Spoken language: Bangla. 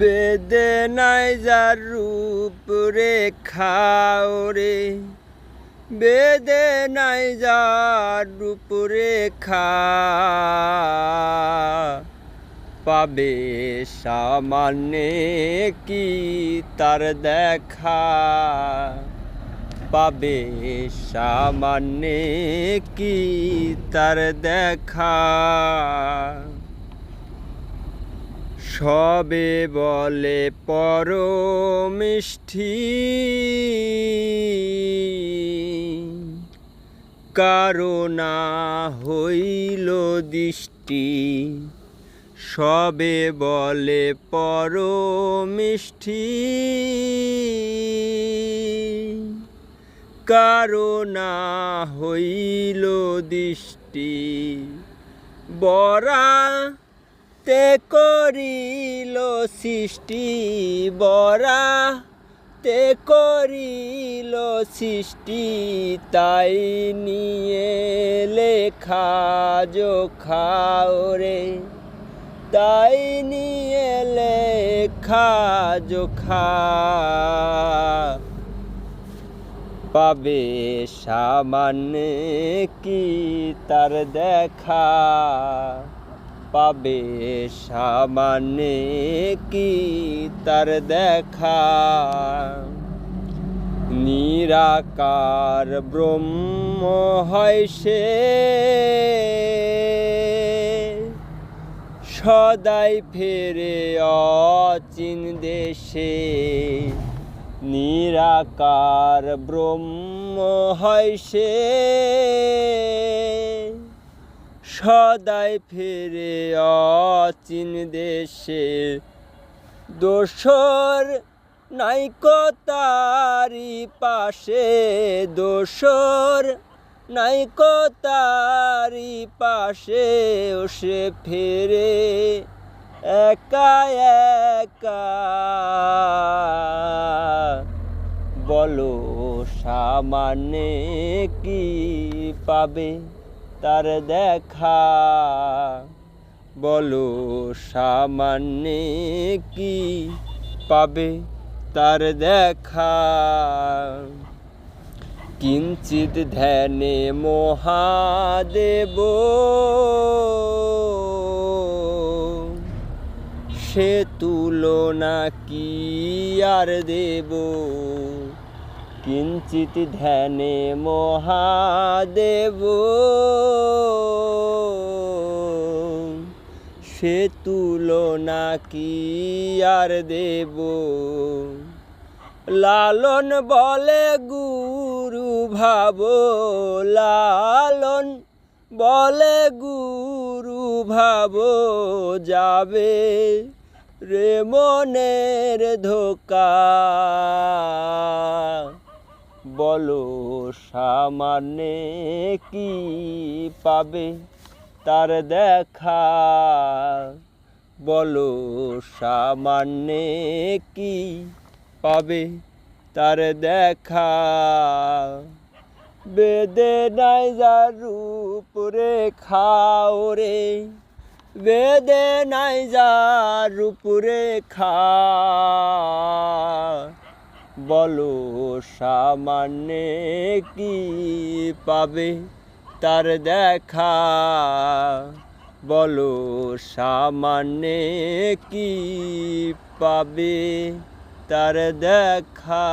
বেদে নাই যার রূপ রেখাও রে বেদে নাই যার রূপ রেখা পাবে সামান্যে কি তার দেখা? পাবে সামান্যে কি তার দেখা? সবে বলে পর মিষ্টি কারণা হইল দৃষ্টি। সবে বলে পর মিষ্টি কারণা হইল দৃষ্টি। বরা তে করিল সৃষ্টি বরা, তে করিল সৃষ্টি তাই নিয়ে লেখা জোখা রে। তাই নিয়ে লেখা জোখা। পাবে সামান্য কি তার দেখা? পাবে সামান্য কি তার দেখা? নিরাকার ব্রহ্ম হয় সে। সদাই ফেরে অচিন দেশে। নিরাকার ব্রহ্ম হয় সে। সদাই ফেরে অচিন দেশে। দোসর নাইকো তারি পাশে। দোসর নাইকো তারি পাশে সে ফেরে। একা একা। বলো সামানে কি পাবে? তার দেখা। বলো সামান্য কি পাবে তার দেখা? কিঞ্চিত ধ্যানে মহাদেব সে তুলনা কি আর দেব? কিঞ্চিত ধ্যানে মহাদেব। সে তুলনা কি আর দেব? লালন বলে গুরু ভাব, লালন বলে গুরু ভাব যাবে রে মনের ধোকা। বলো, সামান্য কি পাবে তার দেখা? বলো, সামান্য কি পাবে তার দেখা? বেদে নাই রূপ রেখাও রে বেদে নাই রূপ রেখা। বলো সামান্যে কি পাবে তার দেখা? বলো সামান্যে কি পাবে তার দেখা?